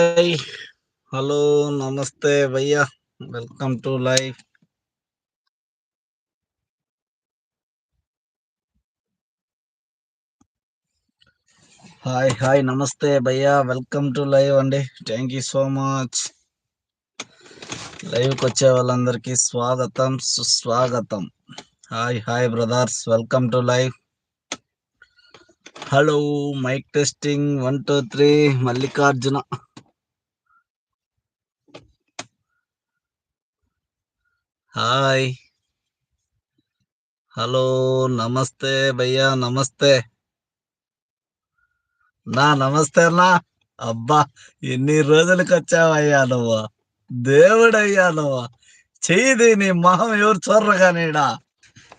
Hi. Hello నమస్తే భయ్యా. Welcome to live hi hi నమస్తే భయ్యా. వెల్కమ్ టు లైవ్ అండి. Thank you so much. లైవ్కి వచ్చే వాళ్ళందరికీ స్వాగతం సుస్వాగతం. Hi hi brothers. Welcome to live. Hello mic testing one two three. Mallikarjuna. Hi. Hello నమస్తే భయ్యా నమస్తే. నా నమస్తే నా అబ్బా ఎన్ని రోజులకి వచ్చావయ్యా నువ్వు? దేవుడయ్యా నువ్వు. చెయ్యి నీ మొహం ఎవరు చూర్రగా నీడా?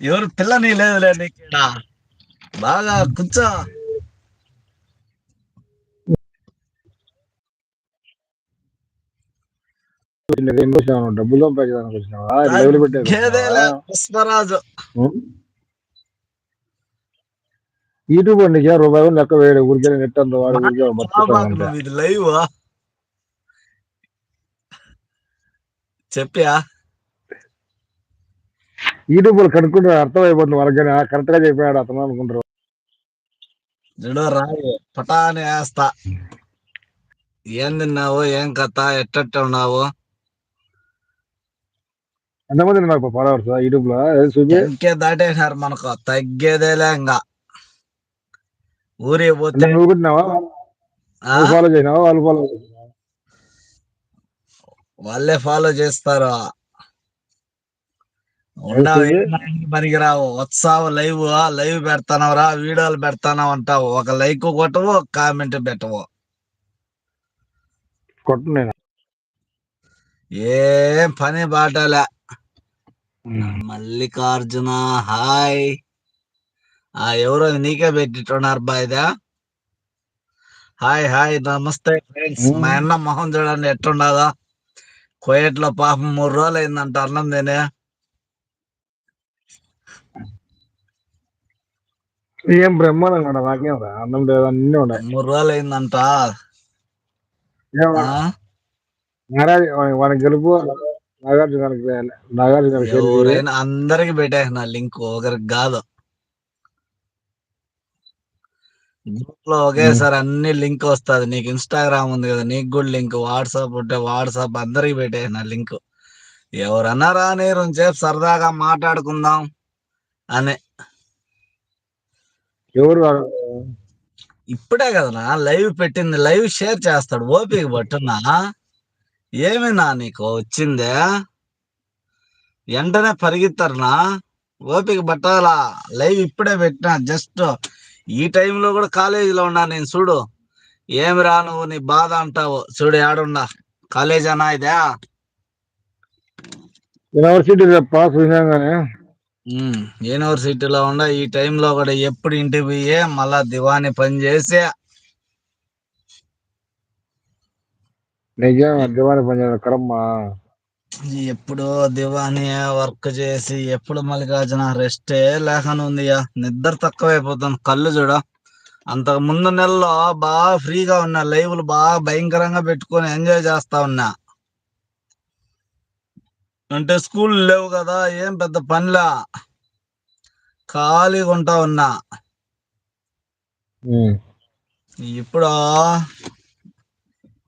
ఎవరు పిల్లని లేదులే నీకు బాగా కూర్చో. డబ్బులు సంపాదించడానికి వచ్చినావా పెట్టేది. పుష్పరాజు యూట్యూబ్ నీకు రూపాయి కూడా లెక్క వేయడు. ఊరికే నెట్ అంత వాడు ఊరికే లైవ్ చెప్పా యూట్యూబ్లో కనుక్కుంటే అర్థమైపోతుంది వాళ్ళకి కరెక్ట్గా చెప్పాడు అతను అనుకుంటారు. రాయి పటాని వేస్తా ఏం తిన్నావు? ఏం కథ? ఎట్టట్ట ఉన్నావు? ఎంతమంది నాకు ఫాలోవర్స్ యూట్యూబ్లో? ఇంకే దాటేసినారు మనకు? తగ్గేదేలే ఇంకా అంటే పోతే నువ్వు ఫాలో చేసినావా? వాళ్ళు ఫాలో వాళ్ళే ఫాలో చేస్తారు. పనికిరావు వత్సావు లైవ్ లైవ్ పెడతానవరా? వీడియోలు పెడతానవు అంటావు. ఒక లైక్ కొట్టవు ఒక కామెంట్ పెట్టవు. కొట్టు ఏం పని బాటలే. మల్లికార్జున హాయ్. ఆ ఎవరో నీకే పెట్టిట్టున్నారు బాయ్దా హాయ్ హాయ్ నమస్తే ఫ్రెండ్స్. మా అన్న మొహం చూడండి ఎట్టుండదో కోయట్లో పాపం మూడు రోజులు అయిందంట అన్నం తినే. ఏం బ్రహ్మాండంగా నాకేం రా అన్నం లేదు అన్ని ఉన్నాయి. మూడు రోజులు అయిందంట? నారాజు వాడికి గెలుపు నాగార్జున అందరికి పెట్టేసిన లింక్ ఒకరికి కాదు. గ్రూప్లో ఒకేసారి అన్ని లింక్ వస్తుంది. నీకు ఇన్స్టాగ్రామ్ ఉంది కదా నీకు కూడా లింక్. వాట్సాప్ ఉంటే వాట్సాప్ అందరికి పెట్టేసిన లింక్. ఎవరన్నా రాని సేపు సరదాగా మాట్లాడుకుందాం అని. ఎవరు? ఇప్పుడే కదనా లైవ్ పెట్టింది లైవ్ షేర్ చేస్తాడు. ఓపిక పట్టున్నా? ఏమినా నీకు వచ్చిందే? వెంటనే పరిగెత్తారునా? ఓపిక పట్టాలా? లైవ్ ఇప్పుడే పెట్టినా జస్ట్ ఈ టైంలో కూడా కాలేజీలో ఉన్నా నేను చూడు. ఏమి రా నువ్వు నీ బాధ అంటావు. చూడు ఏడున్నా. కాలేజ్ అన్నా ఇదే? యూనివర్సిటీ పాస్ యూనివర్సిటీలో ఉండ ఈ టైంలో కూడా ఎప్పుడు ఇంటికి పోయే మళ్ళా దివాని పని చేసి నిజం దివాని పనిచేయడం కరమ్మ ఎప్పుడు దివాని వర్క్ చేసి ఎప్పుడు మల్లికార్జున రెస్టే ఉంది నిద్ర తక్కువైపోతుంది. కళ్ళు చూడ. అంతకు ముందు నెలలో బాగా ఫ్రీగా ఉన్నా లైవ్లు బాగా భయంకరంగా పెట్టుకొని ఎంజాయ్ చేస్తా ఉన్నా. అంటే స్కూల్ లేవు కదా ఏం పెద్ద పనిలా. ఖాళీగా ఉంటా ఉన్నా. ఇప్పుడు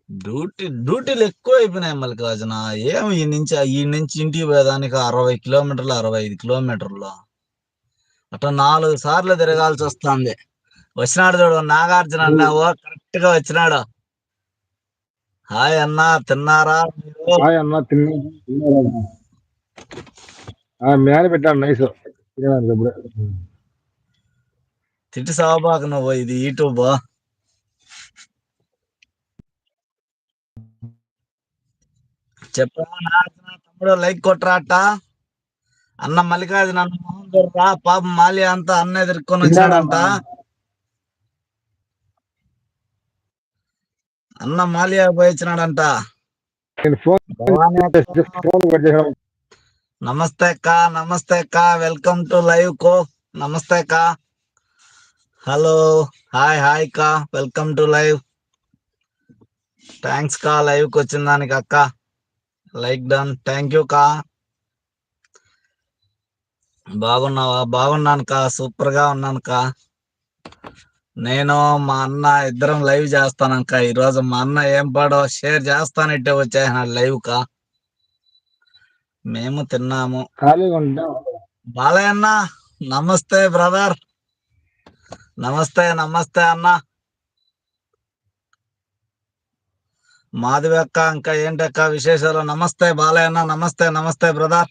డ్యూటీ డ్యూటీలు ఎక్కువ అయిపోయినాయి మల్లికార్జున ఏం ఈ నుంచి ఈ నుంచి ఇంటికి పోయేదానికి అరవై కిలోమీటర్లు అరవై ఐదు కిలోమీటర్లు. అట్లా నాలుగు సార్లు తిరగాల్సి వస్తుంది. వచ్చినాడు చూడు నాగార్జున అన్నావు కరెక్ట్గా వచ్చినాడు. హాయ్ అన్న తిన్నారా? హాయ్ అన్న తిన్నా తిన్నారా? ఆ, మీ ఆయన పెట్టాడు నైస్. తిట్టి సాబాకు నువ్వు ఇది యూట్యూబ్ చెప్పరా తమ్ముడు లైక్ కొట్టరా అట్ట అన్న మల్లికార్జున అన్న మొహం చూడరా పాపం మాలి అంతా అన్న ఎదుర్కొని వచ్చినాడంట అన్న మాలియా పోయి వచ్చినాడంట. నేను ఫోన్ భవానీ అక్క, ఫోన్ కట్ చేసాను. నమస్తే అక్క నమస్తే అక్క వెల్కమ్ టు లైవ్ కో. నమస్తే అక్క. హలో హాయ్ హాయ్ అక్క వెల్కమ్ టు లైవ్. థ్యాంక్స్ కా లైవ్కి వచ్చిన దానికి అక్క. Like done. థ్యాంక్ యూ కా. బాగున్నావా? బాగున్నాను కా. సూపర్గా ఉన్నాను కా. నేను మా అన్న ఇద్దరం లైవ్ చేస్తానక్క ఈ రోజు మా అన్న ఏం పాడో షేర్ చేస్తానంటే వచ్చాయి లైవ్ కా. మేము తిన్నాము. బాలయ్య అన్న నమస్తే బ్రదర్. నమస్తే నమస్తే అన్న. మాధవి అక్క ఇంకా ఏంటక్క విశేషాలు? నమస్తే బాలయ్య అన్న నమస్తే నమస్తే brother.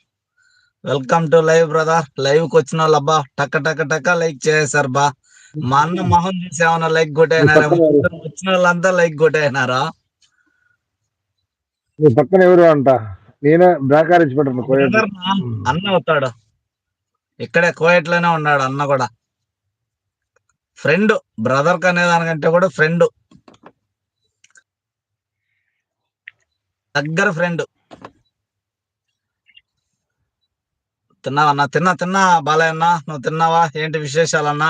Welcome to live brother లైవ్కి వచ్చిన వాళ్ళు అబ్బా టక్క టక్క టక్క లైక్ చేశారు బా. మా అన్న మొహం చూసి ఏమన్నా లైక్ కొట్టేనారా? వచ్చిన వాళ్ళంతా లైక్ కొట్టేనారా? నీ పక్కన ఎవరు అంట? నేనే బ్రాకార్ ఇచ్చి పెట్టాను కోయట్ బ్రదర్ నా అన్న అవుతాడు ఇక్కడే కోయట్లోనే ఉన్నాడు అన్న కూడా. ఫ్రెండ్ బ్రదర్ అనే దానికంటే కూడా ఫ్రెండ్ దగ్గర ఫ్రెండ్ తిన్నావా తిన్నా తిన్నా బాలయ్యన్న నువ్వు తిన్నావా? ఏంటి విశేషాలన్నా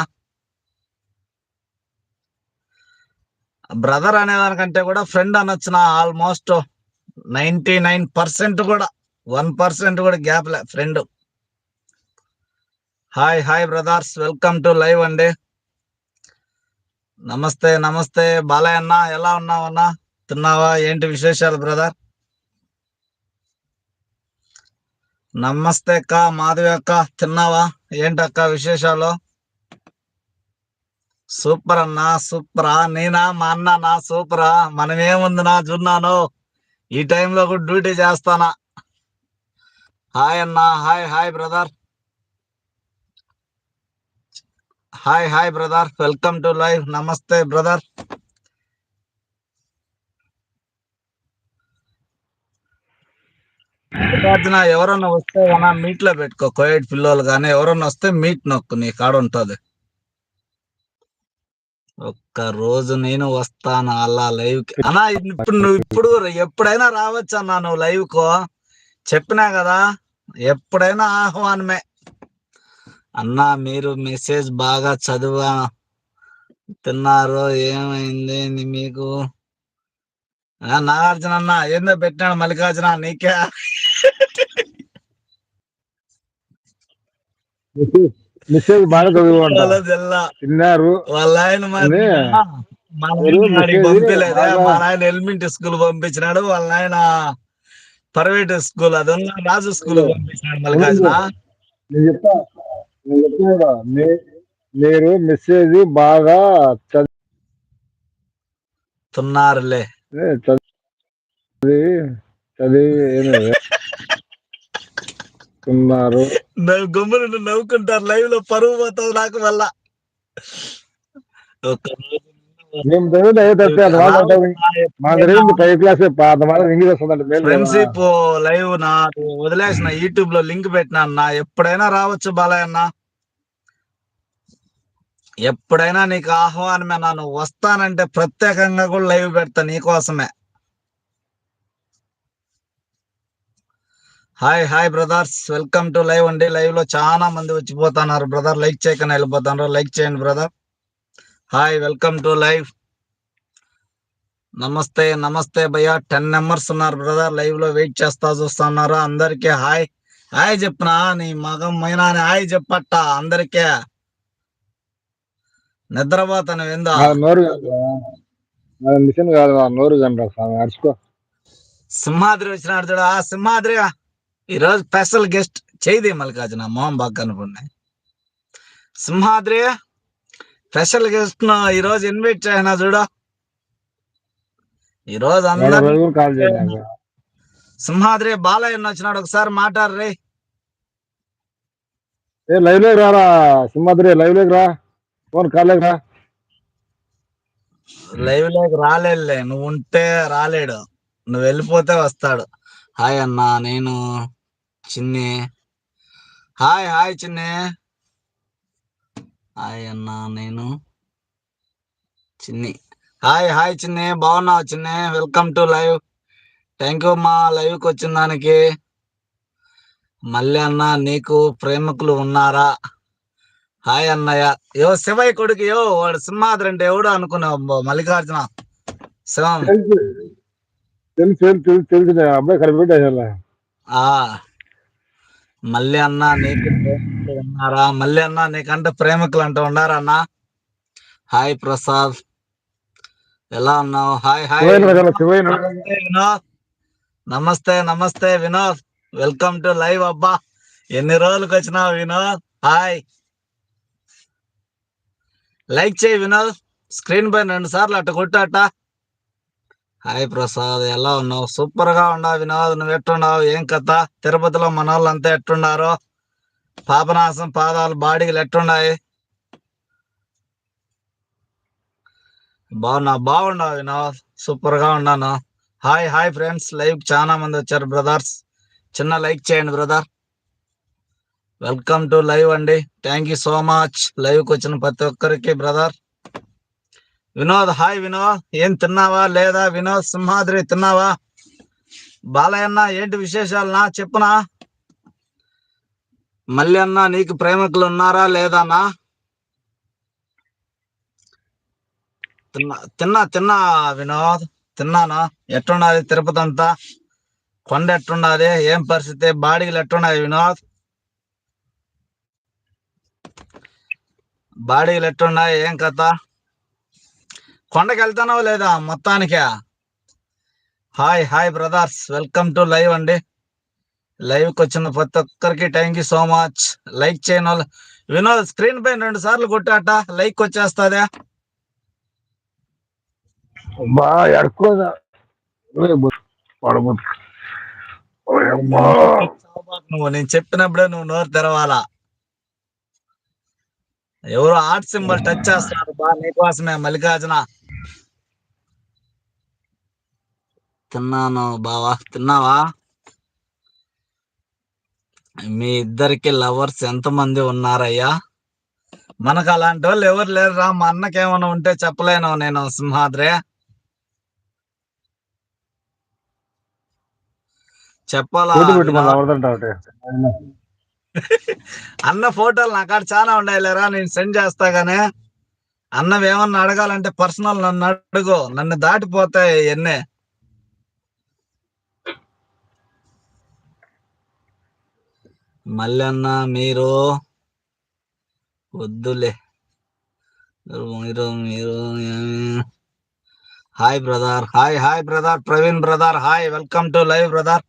బ్రదర్ అనే దానికంటే కూడా ఫ్రెండ్ అనొచ్చు నా ఆల్మోస్ట్ నైన్టీ నైన్ పర్సెంట్ కూడా. వన్ పర్సెంట్ కూడా గ్యాప్ లే friend hi hi brothers welcome to live అండి. నమస్తే నమస్తే బాలయ్య అన్న. ఎలా ఉన్నావన్నా తిన్నావా? ఏంటి విశేషాలు బ్రదర్ నమస్తే అక్క మాధవి అక్క తిన్నావా? ఏంటక్క విశేషాలు? సూపర్ అన్న సూపరా? నేనా మా అన్న నా సూపరా? మనమేముంది నా జున్నాను ఈ టైంలో కూడా డ్యూటీ చేస్తానా. హాయ్ అన్నా hi hi brother. Hi hi brother. Welcome to live. నమస్తే బ్రదర్. మల్లికార్జున ఎవరన్నా వస్తే మన మీట్లో పెట్టుకో. కోవిడ్ పిల్లలు కానీ ఎవరన్నా వస్తే మీట్ నొక్కు. నీ కాడ ఉంటది. ఒక్క రోజు నేను వస్తాను అలా లైవ్కి. అన్నా ఇప్పుడు నువ్వు ఇప్పుడు ఎప్పుడైనా రావచ్చు అన్నా నువ్వు లైవ్ కో? చెప్పినా కదా ఎప్పుడైనా ఆహ్వానమే. అన్నా మీరు మెసేజ్ బాగా చదువా తిన్నారు ఏమైంది మీకు నాగార్జున అన్న ఏందో పెట్టినాడు మల్లికార్జున నీకే. మెసేజ్ బాగా వాళ్ళ. తిన్నారు వాళ్ళ ఆయన పంపించలేదే మా నాయన ఎలిమెంటరీ స్కూల్ పంపించినాడు వాళ్ళ ఆయన ప్రైవేట్ స్కూల్ అది ఉన్న రాజు స్కూల్ పంపించినాడు మల్లికార్జున. మీరు మెసేజ్ బాగా తున్నారులే చదివి చదివి ఏమి ఉన్నారు. గమ్మున నవ్వుకుంటారు లైవ్లో పరువు పోతుంది నాకు వల్ల. ఫ్రెండ్షిప్ లైవ్ నా వదిలేసిన యూట్యూబ్లో లింక్ పెట్టినా అన్న ఎప్పుడైనా రావచ్చు బాలయ్య అన్న ఎప్పుడైనా నీకు ఆహ్వానమే నా నువ్వు వస్తానంటే ప్రత్యేకంగా కూడా లైవ్ పెడతా నీకోసమే hi hi brothers. Welcome to live అండి. లైవ్లో చాలా మంది వచ్చిపోతున్నారు బ్రదర్. లైక్ చేయకుండా వెళ్ళిపోతున్నారు. లైక్ చేయండి brother. Hi welcome to live. నమస్తే నమస్తే భయ్యా. టెన్ మెంబర్స్ ఉన్నారు బ్రదర్. లైవ్లో వెయిట్ చేస్తా చూస్తున్నారు అందరికీ హాయ్. హాయ్ చెప్పనా? నీ మగం మైనా అని హాయ్ చెప్పట్ట అందరికీ. నిద్రపోతాను నా నోరు మిషన్ కాదు నోరు కంట స్వామి సింహాద్రి వచ్చినాడు చూడ. ఆ సింహాద్రి ఈ రోజు స్పెషల్ గెస్ట్ చేయిది మల్లికార్జున మొహం బాగా కనుకున్నాయి సింహాద్రి స్పెషల్ గెస్ట్ను ఈ రోజు ఇన్వైట్ చేయనా చూడు ఈ రోజు అందరు సింహాద్రి బాలయ్య వచ్చినాడు ఒకసారి మాట్లాడరే. ఏ లైవ్లోకి రారా సింహాద్రి లైవ్లోకి రా. ఫోన్ కాల్ లైవ్లోకి రాలేదులే. నువ్వు ఉంటే రాలేడు. నువ్వు వెళ్ళిపోతే వస్తాడు. హాయ్ అన్న నేను చిన్ని. హాయ్ హాయ్ చిన్ని. హాయ్ అన్న నేను చిన్ని. Hi hi Chinni. బాగున్నావు Chinni? Welcome to live thank you మా లైవ్కి వచ్చిన దానికి. మళ్ళీ అన్న నీకు ప్రేమికులు ఉన్నారా? హాయ్ అన్నయ్య. యో శివయ్య కొడుకు యో వాడు సింహాద్రి అంటే ఎవడు అనుకున్నావు మల్లికార్జున. శివం. తెలుసు. తెలుసు తెలుసు అబ్బాయి మళ్ళీ అన్న నీకు ఉన్నారా? మళ్ళీ అన్న నీకంటే ప్రేమికులు అంటూ ఉన్నారా అన్న? హాయ్ ప్రసాద్. ఎలా ఉన్నావు? Hi hi. వినోద్. నమస్తే నమస్తే వినోద్. వెల్కమ్ టు లైవ్ అబ్బా. ఎన్ని రోజులకు వచ్చినావు వినోద్? హాయ్. లైక్ చేయి వినోద్. స్క్రీన్ పైన రెండు సార్లు అట్ట కొట్టాట. హాయ్ ప్రసాద్ ఎలా ఉన్నావు? సూపర్గా ఉన్నావు వినోద్. నువ్వు ఎట్టున్నావు? ఏం కథ? తిరుపతిలో మన వాళ్ళంతా ఎట్టున్నారు? పాపనాశం పాదాలు బాడీలు ఎట్టున్నాయి? బాగున్నా బాగున్నావు వినోద్? సూపర్గా ఉన్నాను. హాయ్ హాయ్ ఫ్రెండ్స్ లైవ్ చాలా మంది వచ్చారు బ్రదర్స్ చిన్న లైక్ చేయండి బ్రదర్ వెల్కమ్ టు లైవ్ అండి థ్యాంక్ యూ సో మచ్ లైవ్కి వచ్చిన ప్రతి ఒక్కరికి బ్రదర్ వినోద్ హాయ్ వినోద్ ఏం తిన్నావా? లేదా? వినోద్ సింహాద్రి తిన్నావా? బాలయ్యన్న ఏంటి విశేషాలనా చెప్పునా? మళ్ళీ అన్న నీకు ప్రేమికులు ఉన్నారా? లేదానా తిన్నా తిన్నా తిన్నా వినోద్ తిన్నానా? ఎట్టున్నది తిరుపతి అంతా? కొండ ఎట్టున్నది ఏం పరిస్థితి? బాడీలు ఎట్టున్నాయి వినోద్ బాడీలు ఎట్టున్నాయి ఏం కథ? కొండకి వెళ్తానో లేదా మొత్తానికే? Hi hi brothers. Welcome to live అండి. లైవ్కి వచ్చిన ప్రతి ఒక్కరికి thank you so much. Like చేయని వాళ్ళు వినోద్ స్క్రీన్ పైన రెండు సార్లు కొట్టాట. లైక్ వచ్చేస్తుందా? నువ్వు. నేను చెప్పినప్పుడే నువ్వు నోరు తెరవాలా. ఎవరు ఆర్ట్ సింబల్ టచ్ చేస్తున్నారు బా నీకోసమే మల్లికార్జున. తిన్నాను బావా తిన్నావా? మీ ఇద్దరికి లవర్స్ ఎంతమంది ఉన్నారయ్యా? మనకు అలాంటి వాళ్ళు ఎవరు లేరురా మా అన్నకేమైనా ఉంటే చెప్పలేను నేను సింహాద్రి. చెప్పాలా అన్న ఫోటోలు నా కాడ చాలా ఉన్నాయి లేరా నేను సెండ్ చేస్తా గానీ. అన్నం ఏమన్నా అడగాలంటే పర్సనల్ నన్ను అడుగు. నన్ను దాటిపోతాయి ఎన్నే మళ్ళీ అన్న మీరు వద్దులే. మీరు మీరు hi brother. Hi hi brother. Praveen brother hi. Welcome to live brother.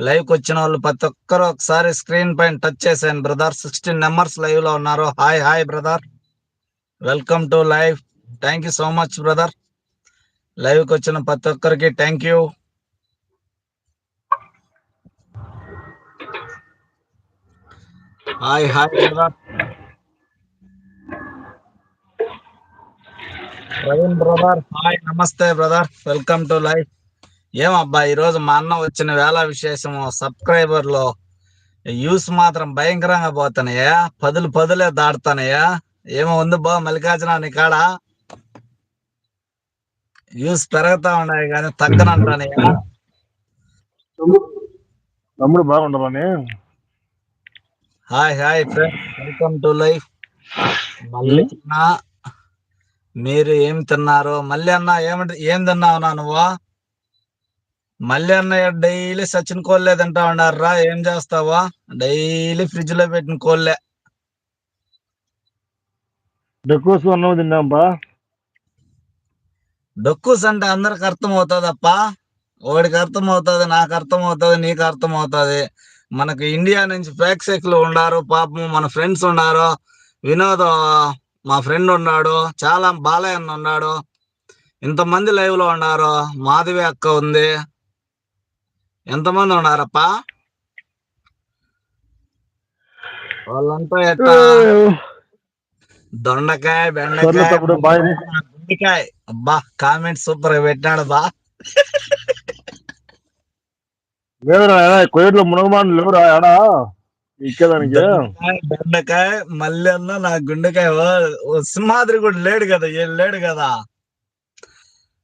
లైవ్కి వచ్చిన వాళ్ళు ప్రతి ఒక్కరు ఒకసారి స్క్రీన్ పైన టచ్ చేశాను బ్రదర్. సిక్స్టీన్ నెంబర్స్ లైవ్లో ఉన్నారు. Hi hi brother. Welcome to live. Thank you so much brother. లైవ్కి వచ్చిన ప్రతి ఒక్కరికి thank you. Hi hi brother. Praveen brother hi నమస్తే బ్రదర్. Welcome to live. ఏమబ్బా ఈ రోజు మా అన్న వచ్చిన వేళ విశేషము సబ్స్క్రైబర్లో యూస్ మాత్రం భయంకరంగా పోతున్నాయా? పదులు పదులే దాడుతున్నాయా ఏమో ఉంది బా మల్లికార్జున నీ కాడ? యూస్ పెరుగుతా ఉన్నాయి కానీ తగ్గనంటానయ్యా తమ్ముడు hi hi friend. Welcome to life. మళ్ళీ మీరు ఏం తిన్నారు? మళ్ళీ అన్న ఏమంటే ఏం తిన్నావు నా నువ్వు? మళ్ళీ అన్న డైలీ సచిన్ కోళ్ళే తింటా ఉన్నారా ఏం చేస్తావా? డైలీ ఫ్రిడ్జ్లో పెట్టిన కోళ్ళే డెకోసు అన్నం తిన్నాం బా డొక్కుస్ అంటే అందరికి అర్థం అవుతుందప్ప వాడికి అర్థం అవుతుంది నాకు అర్థం అవుతుంది నీకు అర్థం అవుతుంది మనకు ఇండియా నుంచి ప్రేక్షకులు ఉన్నారు పాపం మన ఫ్రెండ్స్ ఉన్నారు. వినోద్ మా ఫ్రెండ్ ఉన్నాడు చాలా బాలయ్య ఉన్నాడు. ఇంతమంది లైవ్లో ఉన్నారు. మాధవి అక్క ఉంది. ఎంతమంది ఉన్నారప్ప? వాళ్ళంతా ఎట్టా? దొండకాయ సర్లే బెండకాయ తమ్ముడు బాయ్. గుండెకాయ అబ్బా కామెంట్ సూపర్గా పెట్టాడు బా. లేదురా కోయట్లో మునగమాను లేవురా ఆడా ఇచ్చేదానికి. దొండకాయ, బెండకాయ మళ్ళీ అన్న నా గుండెకాయ. ఓ- ఓ సింహాద్రి కూడా లేడు కదా ఏం లేడు కదా.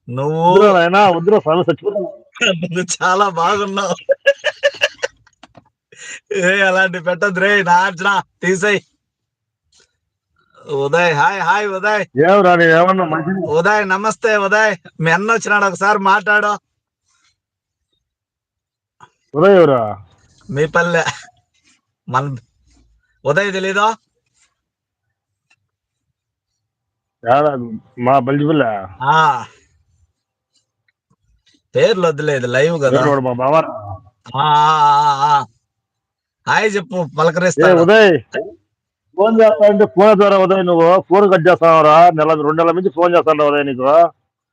నువ్వు వద్దురా నాయనా వద్దురా స్వామి చచ్చిపోతాను నువ్వు చాలా బాగున్నావు. ఏ అలాంటి పెట్టద్దు రే నార్జన తీసేయ్. Uday hi hi Uday. Uday నమస్తే ఉదయ్. మీ అన్న వచ్చినాడు ఒకసారి మాట్లాడు. ఉదయ్ ఎవరా? మీ పల్లె. మన ఉదయ్ తెలీదు? మా బలిజిపిల్ల పేర్లు వద్దులేదు లైవ్ కదా. హాయ్ చెప్పు ఏ పలకరిస్తాడు ఉదయ్ ఫోన్ చేస్తా అంటే ఫోన్ ద్వారా ఉదయ్ నువ్వు ఫోన్ కట్ చేస్తావురా? నెల రెండు నెలల నుంచి ఫోన్ చేస్తాను ఉదయ్ నీకు?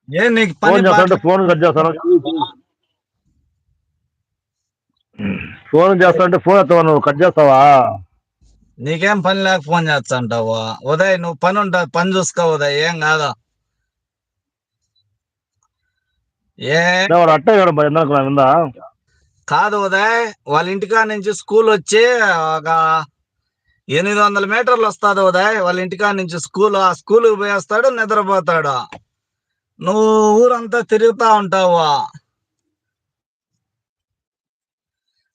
ఏం నీకు ఫోన్ చేస్తా అంటే పాట ఫోన్ కట్ చేస్తాను. ఫోన్ చేస్తా అంటే ఫోన్ ఎత్తావా నువ్వు? కట్ చేస్తావా? నీకేం పని లేక ఫోన్ చేస్తా అంటావు ఉదయ్ నువ్వు పని ఉంటుంది పని చూసుకో ఉదయ్ ఏం కాదు. ఏ? వాడు అట్టే విందా? కాదు ఉదయ్ వాళ్ళ ఇంటికా నుంచి స్కూల్ వచ్చి ఒక ఎనిమిది వందల మీటర్లు వస్తుంది ఉదయ్. వాళ్ళ ఇంటికా నుంచి స్కూల్ ఆ స్కూల్ పోయేస్తాడు నిద్రపోతాడు. నువ్వు ఊరంతా తిరుగుతా ఉంటావు?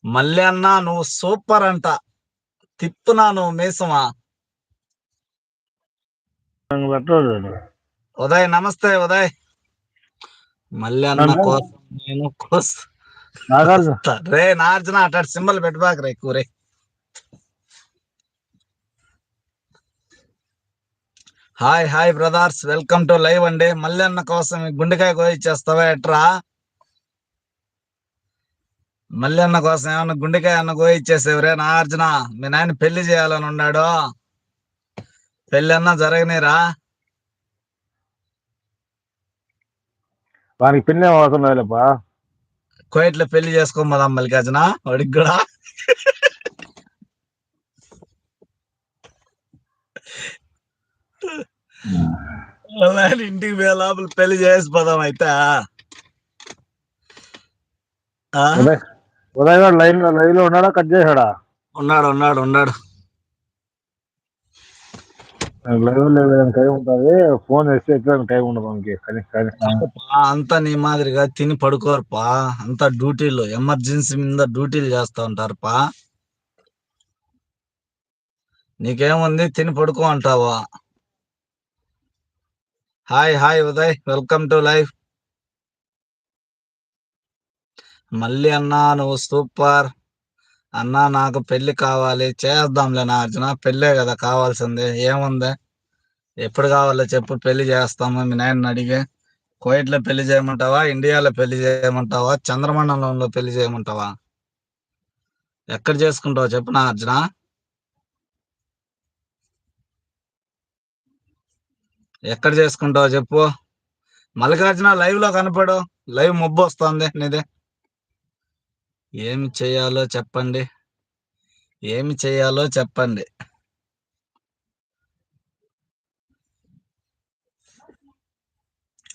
మళ్ళీ అన్న నువ్వు సూపర్ అంట. తిప్పునా నువ్వు మీసమా? ఉదయ్ నమస్తే ఉదయ్. మళ్ళీ అన్న కోసం నేను నాగార్జున. రే అట్లా సింబల్ పెట్టబాక రే కూరే hi hi brothers welcome to live అండి. మళ్ళీ అన్న కోసం గుండెకాయ కోయిచ్చేస్తావా ఎట్రా? మళ్ళీ అన్న కోసం ఏమన్నా గుండెకాయ అన్న కోయిచ్చేసేవరే నార్జున మీ నాయన పెళ్ళి చేయాలని ఉన్నాడు. పెళ్ళి అన్న జరగనేరా? వానికి పిన్నే అవసరం లేదప్పా కోయిట్లో పెళ్ళి చేసుకోమదాం మల్లికార్జున వాడికి కూడా. ఇంటికి పోయే లోపల పెళ్ళి చేసిపోదాం అయితే? ఉదయ్ గారు లైన్లో లైవ్లో ఉన్నాడా? కట్ చేశాడా? ఉన్నాడు ఉన్నాడు ఉన్నాడు. లైవ్ టైం ఉంటుంది ఫోన్ చేస్తే టైం ఉండదు మనకి. అంతా నీ మాదిరిగా తిని పడుకోరు పా అంతా డ్యూటీలు ఎమర్జెన్సీ మీద డ్యూటీలు చేస్తా ఉంటారు పా నీకేముంది? తిని పడుకో అంటావా. Hi hi Uday. Welcome to life మళ్ళీ అన్నా నువ్వు సూపర్. అన్నా నాకు పెళ్ళి కావాలి. చేద్దాంలే నా అర్జున పెళ్ళే కదా కావాల్సింది. ఏముంది? ఎప్పుడు కావాలో చెప్పు పెళ్ళి చేస్తాము. మీ నాయన అడిగి. కోయిట్లో పెళ్ళి చేయమంటావా? ఇండియాలో పెళ్ళి చేయమంటావా? చంద్రమండలంలో పెళ్ళి చేయమంటావా? ఎక్కడ చేసుకుంటావు చెప్పు నా అర్జున ఎక్కడ చేసుకుంటావు చెప్పు. మల్లికార్జున లైవ్లో కనపడు. లైవ్ మొబ్బు వస్తుంది నీదే. ఏమి చేయాలో చెప్పండి. ఏమి చేయాలో చెప్పండి.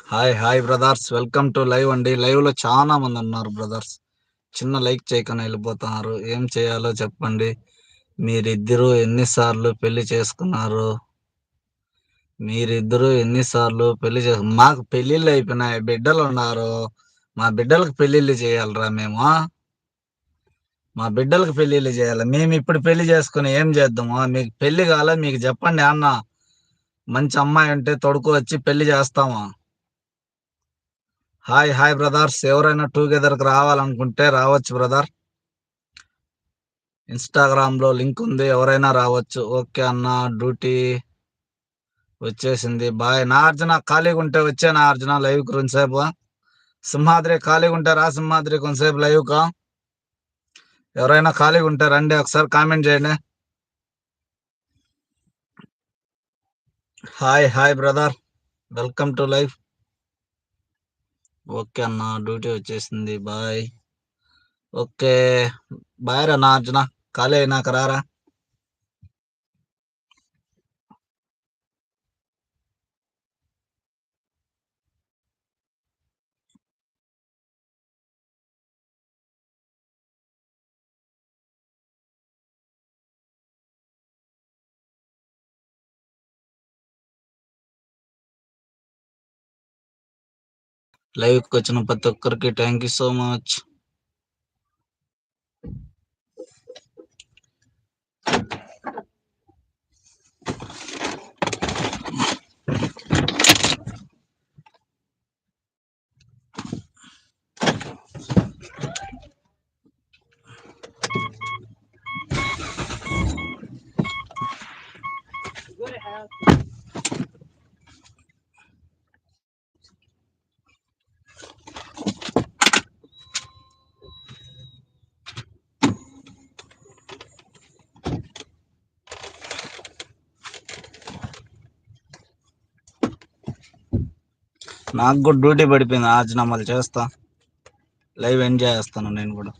Hi hi brothers. Welcome to live అండి. లైవ్లో చాలా మంది ఉన్నారు బ్రదర్స్. చిన్న లైక్ చేయకుండా వెళ్ళిపోతున్నారు. ఏం చేయాలో చెప్పండి. మీరిద్దరూ ఎన్నిసార్లు పెళ్ళి చేసుకున్నారు? మీరిద్దరూ ఎన్నిసార్లు పెళ్ళి చేసు మాకు పెళ్ళిళ్ళు అయిపోయినాయి. బిడ్డలు ఉన్నారు. మా బిడ్డలకు పెళ్ళిళ్ళు చేయాలరా మేము. మా బిడ్డలకు పెళ్ళిళ్ళు చేయాలి. మేము ఇప్పుడు పెళ్ళి చేసుకుని ఏం చేద్దాము? మీకు పెళ్ళి కాలే మీకు చెప్పండి అన్న. మంచి అమ్మాయి ఉంటే తొడుకు వచ్చి పెళ్ళి చేస్తాము? Hi hi brothers. ఎవరైనా టుగెదర్కి రావాలనుకుంటే రావచ్చు బ్రదర్. ఇన్స్టాగ్రామ్లో లింక్ ఉంది ఎవరైనా రావచ్చు. ఓకే అన్న డ్యూటీ వచ్చేసింది. బాయ్. నా ఖాళీగా ఉంటే వచ్చే నా లైవ్కి కొంతసేపు సింహాద్రి ఖాళీగా ఉంటే రా సింహాద్రి. కొంతసేపు లైవ్ కా ఎవరైనా ఖాళీగా ఉంటే రండి ఒకసారి కామెంట్ చేయండి. Hi hi brother welcome to life okay అన్న డ్యూటీ వచ్చేసింది. బాయ్ ఓకే బాయ్ రా నా అర్జున. ఖాళీ అయినాక రారా? लाइव को करके थैंक यू सो मच నాకు కూడా డ్యూటీ పడిపోయింది. రాజీనామాలు చేస్తా. లైవ్ ఎంజాయ్ చేస్తాను నేను కూడా.